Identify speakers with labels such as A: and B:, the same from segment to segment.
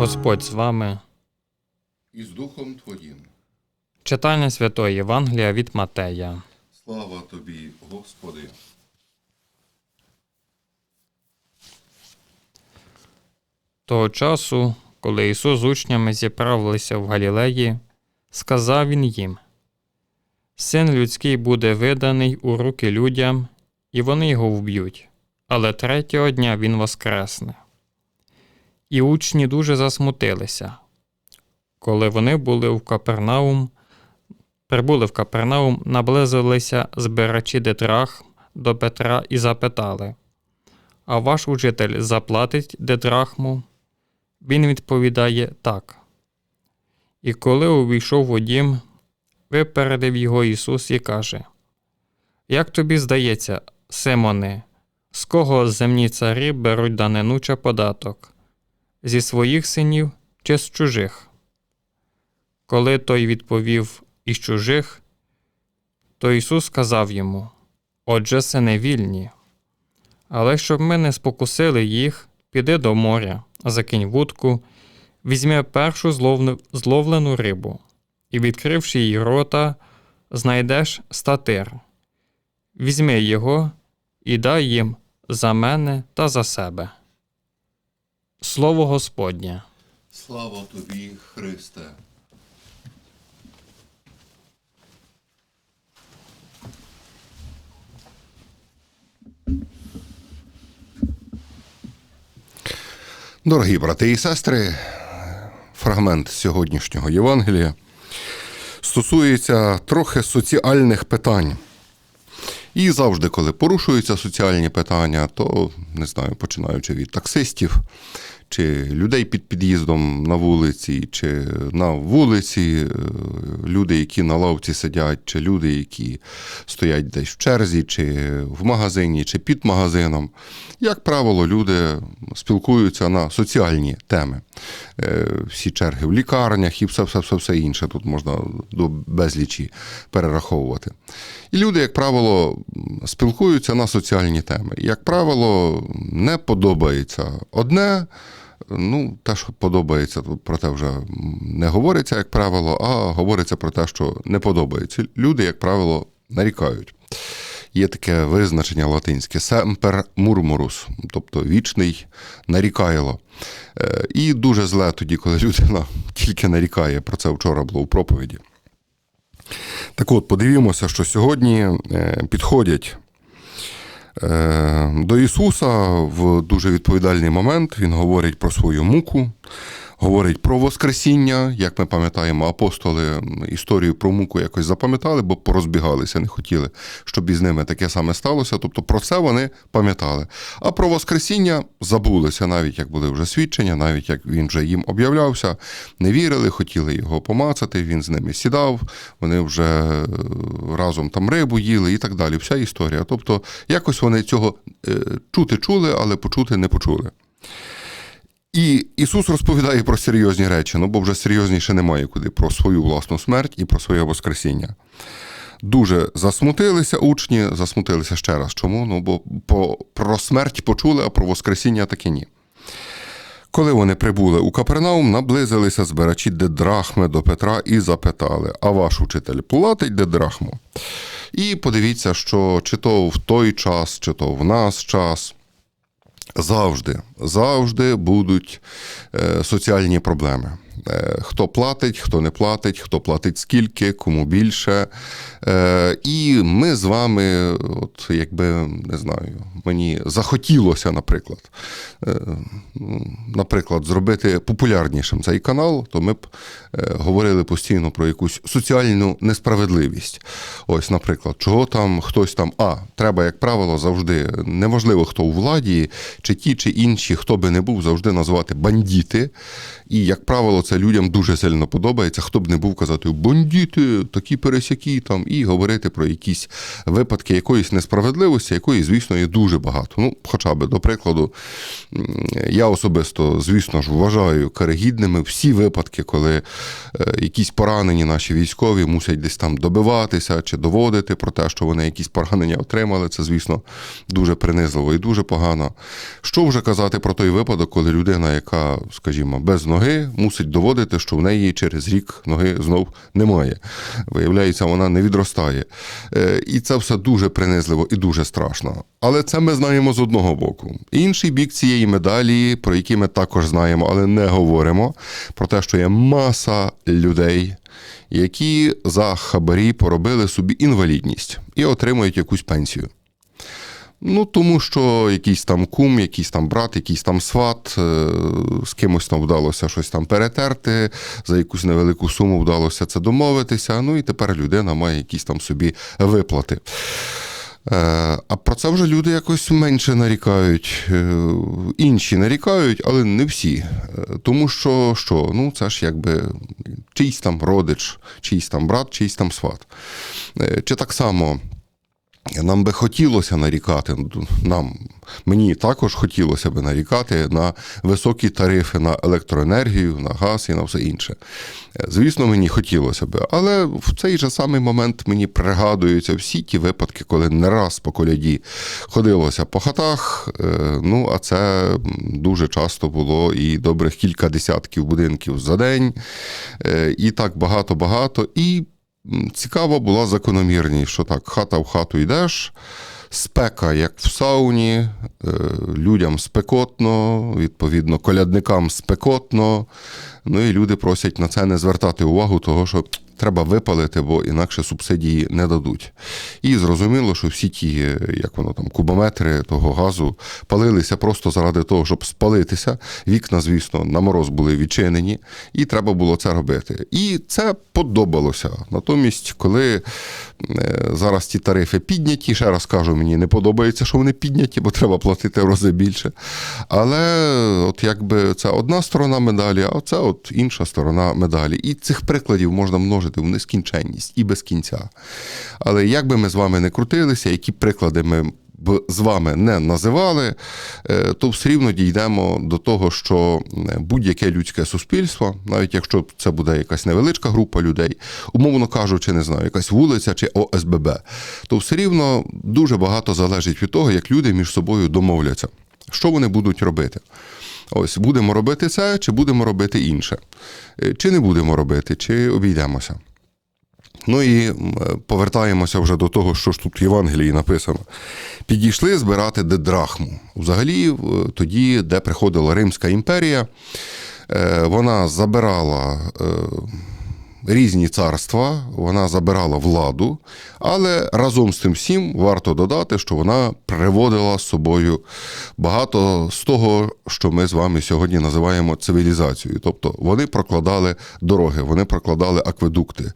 A: Господь з вами.
B: і з Духом Твоїм.
A: Читання Святої Євангелія від Матея.
B: Слава тобі, Господи.
A: Того часу, коли Ісус з учнями зіправилися в Галілеї, сказав він їм: Син людський буде виданий у руки людям, і вони його вб'ють, але третього дня він воскресне. І учні дуже засмутилися. Коли вони були в Капернаум, прибули в Капернаум, наблизилися збирачі дедрахм до Петра і запитали: А ваш учитель заплатить дедрахму? Він відповідає так. І коли увійшов у дім, випередив його Ісус і каже: Як тобі здається, Симоне, з кого земні царі беруть данину чи податок? Зі своїх синів чи з чужих? Коли той відповів із чужих, то Ісус сказав йому: Отже, сини вільні. Але щоб ми не спокусили їх, піди до моря, закинь вудку, візьми першу зловлену рибу, і, відкривши їй рота, знайдеш статир. Візьми його і дай їм за мене та за себе. Слово Господнє.
B: Слава тобі, Христе. Дорогі брати і сестри, фрагмент сьогоднішнього Євангелія стосується трохи соціальних питань. І завжди, коли порушуються соціальні питання, то не знаю, починаючи від таксистів, чи людей під під'їздом на вулиці, чи на вулиці, е, люди, які на лавці сидять, чи люди, які стоять десь в черзі, чи в магазині, чи під магазином. Як правило, люди спілкуються на соціальні теми. Е, Всі черги в лікарнях і все, все, все, все інше. Тут можна до безлічі перераховувати. І люди, як правило, спілкуються на соціальні теми. Як правило, не подобається одне. Ну, те, що подобається, про те вже не говориться, як правило, а говориться про те, що не подобається. Люди, як правило, нарікають. Є таке визначення латинське semper murmurus, тобто вічний нарікайло. Е, І дуже зле тоді, коли людина тільки нарікає. Про це вчора було у проповіді. Так от, подивімося, що сьогодні е, підходять е, до Ісуса в дуже відповідальний момент. Він говорить про свою муку, говорить про Воскресіння. Як ми пам'ятаємо, апостоли історію про муку якось запам'ятали, бо порозбігалися, не хотіли, щоб із ними таке саме сталося. Тобто про це вони пам'ятали. А про Воскресіння забулися, навіть як були вже свідчення, навіть як він вже їм об'являвся, не вірили, хотіли його помацати, він з ними сідав, вони вже е, разом там рибу їли і так далі. Вся історія. Тобто, якось вони цього е, чути чули, але почути не почули. І Ісус розповідає про серйозні речі, ну бо вже серйозніше немає куди про свою власну смерть і про своє Воскресіння. Дуже засмутилися учні, засмутилися ще раз. Чому? Ну бо по, про смерть почули, а про Воскресіння таки ні. Коли вони прибули у Капернаум, наблизилися збирачі дедрахми до Петра і запитали: А ваш учитель платить дедрахму? І подивіться, що чи то в той час, чи то в нас час. Завжди, завжди будуть е, соціальні проблеми. Е, хто платить, хто не платить, хто платить скільки, кому більше. Е, і ми з вами, от якби не знаю, мені захотілося, наприклад, е, наприклад, зробити популярнішим цей канал, то ми б говорили постійно про якусь соціальну несправедливість. Ось, наприклад, чого там хтось там, а треба, як правило, завжди неважливо, хто у владі, чи ті, чи інші, хто би не був, завжди назвати бандіти. І, як правило, це це людям дуже сильно подобається. Хто б не був казати бандіти, такі пересякі там, і говорити про якісь випадки якоїсь несправедливості, якої, звісно, є дуже багато. Ну, хоча б, до прикладу, я особисто, звісно ж, вважаю карегідними всі випадки, коли е, якісь поранені наші військові мусять десь там добиватися чи доводити про те, що вони якісь поранення отримали. Це, звісно, дуже принизливо і дуже погано. Що вже казати про той випадок, коли людина, яка, скажімо, без ноги, мусить доводити, що в неї через рік ноги знов немає. Виявляється, вона не відростає. Е, І це все дуже принизливо і дуже страшно. Але це ми знаємо з одного боку. Інший бік цієї медалі, про який ми також знаємо, але не говоримо, про те, що є маса людей, які за хабарі поробили собі інвалідність і отримують якусь пенсію. Ну, тому що якийсь там кум, якийсь там брат, якийсь там сват, е, з кимось там вдалося щось там перетерти, за якусь невелику суму вдалося це домовитися. Ну і тепер людина має якісь там собі виплати. Е, А про це вже люди якось менше нарікають. Е, Інші нарікають, але не всі. Тому що що? Ну, це ж якби чийсь там родич, чийсь там брат, чийсь там сват. Чи так само. Нам би хотілося нарікати, нам, мені також хотілося би нарікати на високі тарифи на електроенергію, на газ і на все інше. Е, Звісно, мені хотілося би, але в цей же самий момент мені пригадуються всі ті випадки, коли не раз по коляді ходилося по хатах. е, Ну, а це дуже часто було і добрих кілька десятків будинків за день, е, і так багато-багато. І Цікава була закономірність, що так, хата в хату йдеш, спека, як в сауні, е, людям спекотно, відповідно, колядникам спекотно. Ну і люди просять на це не звертати увагу, того що треба випалити, бо інакше субсидії не дадуть. І зрозуміло, що всі ті, як воно там, кубометри того газу палилися просто заради того, щоб спалитися. Вікна, звісно, на мороз були відчинені, і треба було це робити. І це подобалося. Натомість, коли е, зараз ті тарифи підняті, ще раз кажу, мені не подобається, що вони підняті, бо треба платити в рази більше. Але от якби це одна сторона медалі, а це от інша сторона медалі. І цих прикладів можна множити в нескінченність і без кінця. Але як би ми з вами не крутилися, які приклади ми б з вами не називали, е, то все рівно дійдемо до того, що е, будь-яке людське суспільство, навіть якщо це буде якась невеличка група людей, умовно кажучи, не знаю, якась вулиця чи ОСББ, то все рівно дуже багато залежить від того, як люди між собою домовляться, що вони будуть робити. Ось будемо робити це, чи будемо робити інше, Е, чи не будемо робити, чи обійдемося. Ну і повертаємося вже до того, що ж тут в Євангелії написано. Підійшли збирати дедрахму. Взагалі, е, тоді, де приходила Римська імперія, е, вона забирала різні царства, вона забирала владу, але разом з тим всім варто додати, що вона приводила з собою багато з того, що ми з вами сьогодні називаємо цивілізацією. Тобто вони прокладали дороги, вони прокладали акведукти,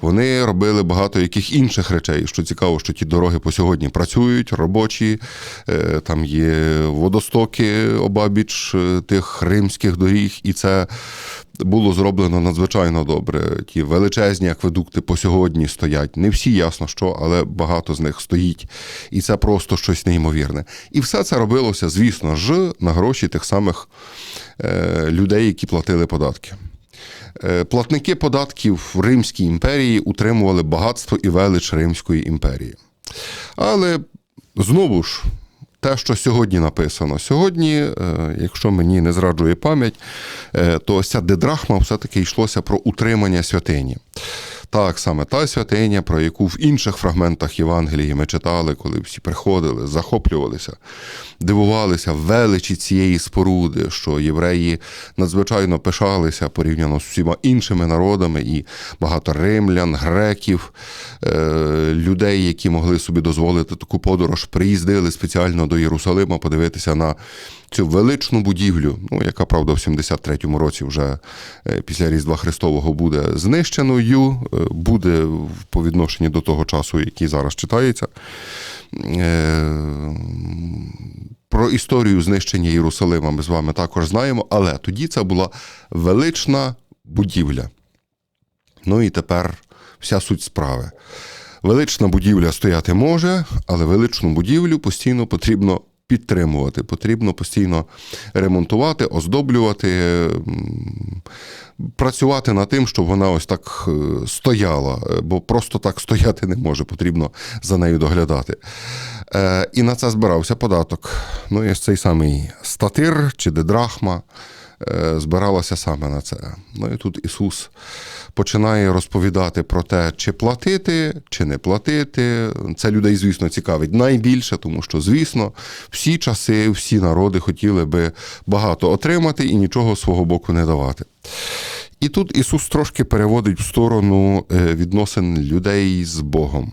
B: вони робили багато яких інших речей. Що цікаво, що ті дороги по сьогодні працюють, робочі, е, там є водостоки обабіч е, тих римських доріг, і це було зроблено надзвичайно добре. Ті величезні акведукти по сьогодні стоять. Не всі ясно що, але багато з них стоїть. І це просто щось неймовірне. І все це робилося, звісно ж, на гроші тих самих е, людей, які платили податки. Е, Платники податків в Римській імперії утримували багатство і велич Римської імперії. Але знову ж, те, що сьогодні написано. Сьогодні, е, якщо мені не зраджує пам'ять, е, то ця дедрахма все-таки йшлося про утримання святині. Так, саме та святиня, про яку в інших фрагментах Євангелії ми читали, коли всі приходили, захоплювалися, дивувалися величі цієї споруди, що євреї надзвичайно пишалися порівняно з всіма іншими народами, і багато римлян, греків, е, людей, які могли собі дозволити таку подорож, приїздили спеціально до Єрусалима подивитися на цю величну будівлю, ну, яка, правда, в 73-му році вже е, після Різдва Христового буде знищеною, е, буде по відношенню до того часу, який зараз читається. Е, Про історію знищення Єрусалима ми з вами також знаємо, але тоді це була велична будівля. Ну і тепер вся суть справи. Велична будівля стояти може, але величну будівлю постійно потрібно підтримувати, потрібно постійно ремонтувати, оздоблювати, працювати над тим, щоб вона ось так е, стояла, е, бо просто так стояти не може, потрібно за нею доглядати. Е, І на це збирався податок. Ну, і цей самий статир чи дедрахма е, збиралася саме на це. Ну і тут Ісус починає розповідати про те, чи платити, чи не платити. Це людей, звісно, цікавить найбільше, тому що, звісно, всі часи, всі народи хотіли би багато отримати і нічого свого боку не давати. І тут Ісус трошки переводить в сторону е, відносин людей з Богом.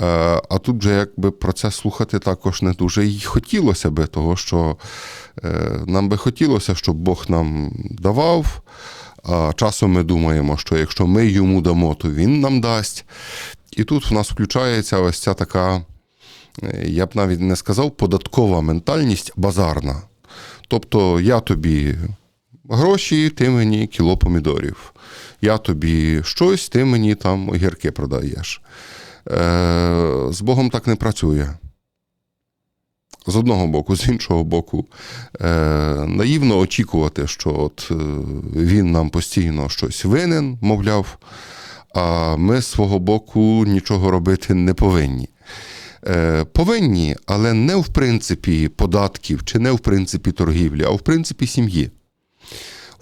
B: Е, А тут вже якби про це слухати також не дуже й хотілося би, того що е, нам би хотілося, щоб Бог нам давав. А часом ми думаємо, що якщо ми йому дамо, то він нам дасть. І тут в нас включається ось ця така, е, я б навіть не сказав, податкова ментальність базарна. Тобто я тобі гроші, ти мені кіло помідорів. Я тобі щось, ти мені там огірки продаєш. Е, з Богом так не працює. З одного боку, з іншого боку, е, наївно очікувати, що от е, він нам постійно щось винен, мовляв, а ми з свого боку нічого робити не повинні. Повинні, але не в принципі податків чи не в принципі торгівлі, а в принципі сім'ї.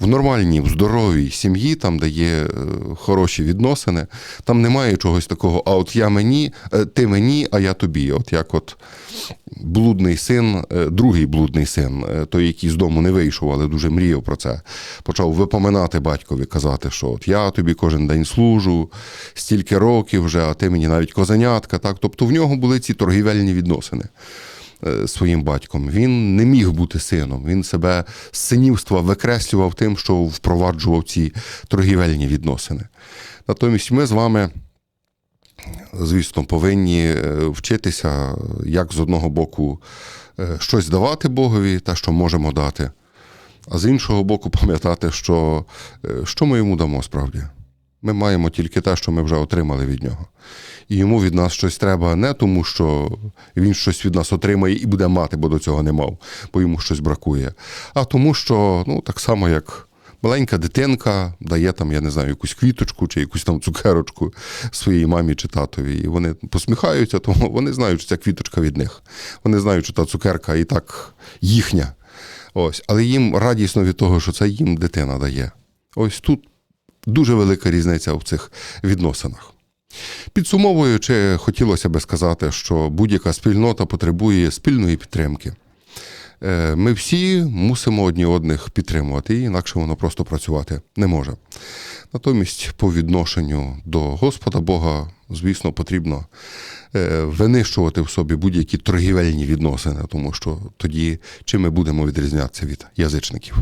B: В нормальній, в здоровій сім'ї, там, де є е, хороші відносини, там немає чогось такого, а от я мені, е, ти мені, а я тобі. От як от блудний син, е, другий блудний син, той, який з дому не вийшов, але дуже мріяв про це, почав випоминати батькові, казати, що от я тобі кожен день служу, стільки років вже, а ти мені навіть козенятка. Так? Тобто в нього були ці торгівельні відносини своїм батьком. Він не міг бути сином. Він себе з синівства викреслював тим, що впроваджував ці торгівельні відносини. Натомість ми з вами, звісно, повинні е, вчитися, як з одного боку е, щось давати Богові, те, що можемо дати, а з іншого боку, пам'ятати, що, е, що ми йому дамо справді. Ми маємо тільки те, що ми вже отримали від нього. І йому від нас щось треба не тому, що він щось від нас отримає і буде мати, бо до цього не мав, бо йому щось бракує. А тому, що ну, так само, як маленька дитинка дає там, я не знаю, якусь квіточку чи якусь там цукерочку своїй мамі чи татові. І вони посміхаються, тому вони знають, що ця квіточка від них. Вони знають, що та цукерка і так їхня. Ось. Але їм радісно від того, що це їм дитина дає. Ось тут дуже велика різниця в цих відносинах. Підсумовуючи, хотілося би сказати, що будь-яка спільнота потребує спільної підтримки. Е, Ми всі мусимо одні одних підтримувати, і інакше воно просто працювати не може. Натомість, по відношенню до Господа Бога, звісно, потрібно е, винищувати в собі будь-які торгівельні відносини, тому що тоді чим ми будемо відрізнятися від язичників.